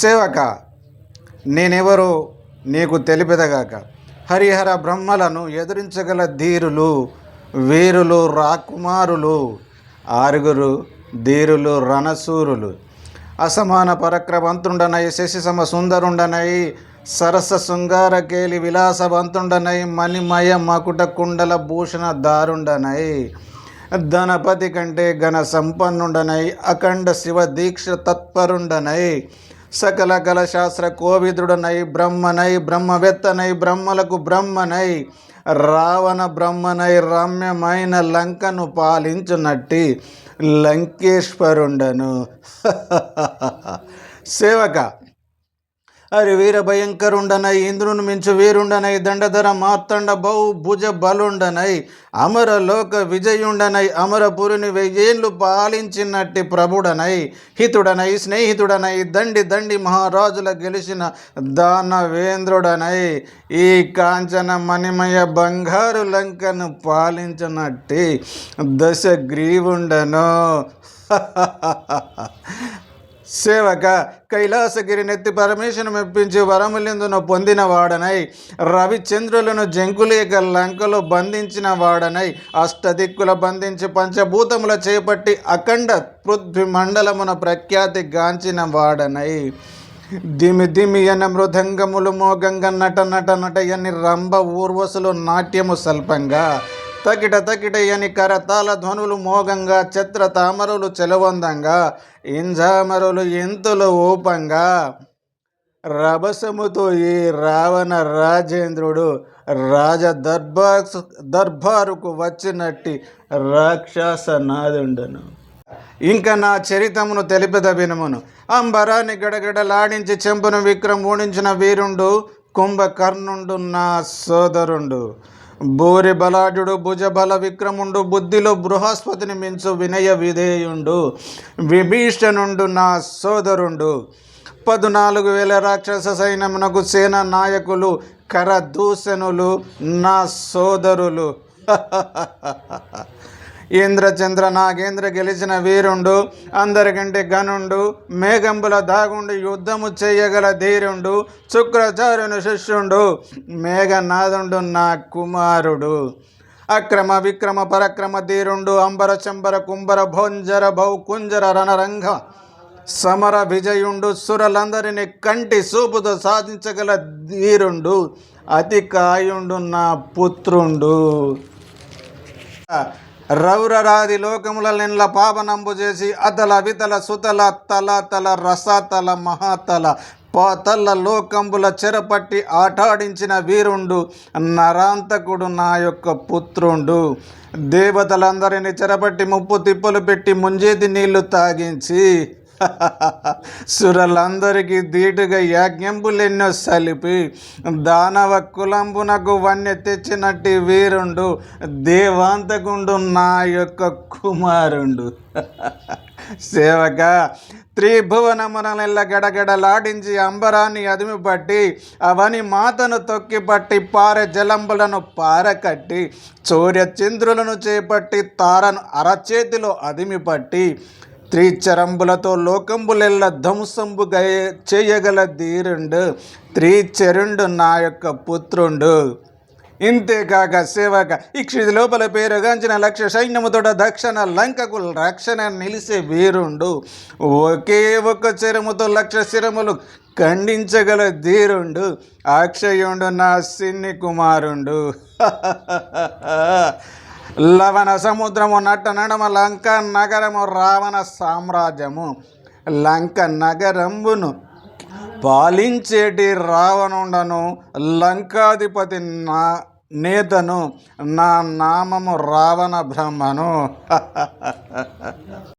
సేవక నేనెవరో నీకు తెలిపెదగాక. హరిహర బ్రహ్మలను ఎదురించగల ధీరులు వీరులు రాకుమారులు ఆరుగురు ధీరులు రణసూరులు. అసమాన పరక్రమంతుండనై శశిసమ సుందరుండనై సరస శృంగార కేలి విలాసవంతుండనై మణిమయ మకుట కుండల భూషణ దారుండనై ధనపతి కంటే ఘన సంపన్నుండనై అఖండ శివ దీక్ష తత్పరుండనై సకల కల శాస్త్ర కోవిదుడనై బ్రహ్మనై బ్రహ్మవేత్తనై బ్రహ్మలకు బ్రహ్మనై రావణ బ్రహ్మనై రమ్యమైన లంకను పాలించునట్టి లంకేశ్వరుండను. సేవక అరి వీర భయంకరుండనై ఇంద్రుని మించు వీరుండనై దండధర మార్తండ బహు భుజ బలుండనై అమర లోక విజయుండనై అమరపురిని వెయ్యేళ్ళు పాలించినట్టి ప్రభుడనై హితుడనై స్నేహితుడనై దండి దండి మహారాజుల గెలిచిన దానవేంద్రుడనై ఈ కాంచన మణిమయ బంగారు లంకను పాలించినట్టి దశ గ్రీవుండను సేవక కైలాసగిరి నెత్తి పరమేశ్వరం మెప్పించి వరములిందును పొందిన వాడనై. రవిచంద్రులను జంకులేక లంకలో బంధించిన వాడనై. అష్టదిక్కుల బంధించి పంచభూతముల చేపట్టి అఖండ పృథ్వీ మండలమున ప్రఖ్యాతి గాంచిన వాడనై. దిమి దిమి అన మృదంగములు మోగంగ నట నట నట అని రంభ ఊర్వశులు నాట్యము స్వల్పంగా తకిట తకిట కరతాల ధ్వనులు మోగంగా చిత్ర తామరులు చెలవందంగా ఇంజామరులు ఎంతులు ఊపంగా. రభసముతో ఈ రావణ రాజేంద్రుడు రాజ దర్బార్ దర్బారుకు వచ్చినట్టి రాక్షస నాదుండను ఇంకా నా చరితమును తెలిపెద వినమును. అంబరాన్ని గడగడలాడించి చెంపును విక్రమ్ ఓడించిన వీరుండు కుంభకర్ణుండు నా సోదరుండు. భూరి బలాఢ్యుడు భుజబల విక్రముండు బుద్ధిలో బృహస్పతిని మించు వినయ విధేయుండు విభీషణుండు నా సోదరుండు. పద్నాలుగు వేల రాక్షస సైన్యమునకు సేన నాయకులు కరదూషణులు నా సోదరులు. ఇంద్రచంద్ర నాగేంద్ర గెలిచిన వీరుండు అందరికంటే గనుండు మేఘంబుల దాగుండు యుద్ధము చేయగల ధీరుండు శుక్రాచార్యుని శిష్యుండు మేఘనాథుండు నా కుమారుడు. అక్రమ విక్రమ పరక్రమ ధీరుండు అంబర చంబర కుంబర భోంజర భౌ కుంజర రణరంగ సమర విజయుండు సురలందరిని కంటి చూపుతో సాధించగల ధీరుండు అతి కాయుండు నా పుత్రుండు. రౌరరాది లోకముల నిన్ల పాపనంబు చేసి అతల వితల సుతల తల తల రసతల మహాతల పాతల్ల లోకంబుల చెరపట్టి ఆటాడించిన వీరుండు నరాంతకుడు నా యొక్క పుత్రుండు. దేవతలందరిని చెరపట్టి ముప్పు తిప్పలు పెట్టి ముంజేది నీళ్ళు తాగించి సురలందరికీ ధీటుగా యాజ్ఞంబులెన్నో సలిపి దానవ కులంబునకు వన్య తెచ్చినట్టి వీరుండు దేవాంతకుండు నా యొక్క కుమారుండు. సేవక త్రిభువనమునెల్ల గడగడలాడించి అంబరాన్ని అదిమి పట్టి అవని మాతను తొక్కి పట్టి పారె జలంబులను పారకట్టి సూర్య చంద్రులను చేపట్టి తారను అరచేతిలో అదిమి పట్టి త్రిచరంబులతో లోకంబులెల్ల ధ్వంసంబు చేయగల ధీరుండు త్రిచరుండు నా యొక్క పుత్రుండు. ఇంతేకాక సేవక ఇక్షిది లోపల పేరుగాంచిన లక్ష సైన్యముతోట దక్షిణ లంకకు రక్షణ నిలిసే వీరుండు. ఒకే ఒక్క చరముతో లక్ష శిరములు ఖండించగల ధీరుండు. అక్షయుండు నా సిన్ని కుమారుండు. లవణ సముద్రము నట్ట నడమ లంక నగరము రావణ సామ్రాజ్యము. లంక నగరంబును పాలించేటి రావణుండను. లంకాధిపతి నా నేతను నా నామము రావణ బ్రహ్మను.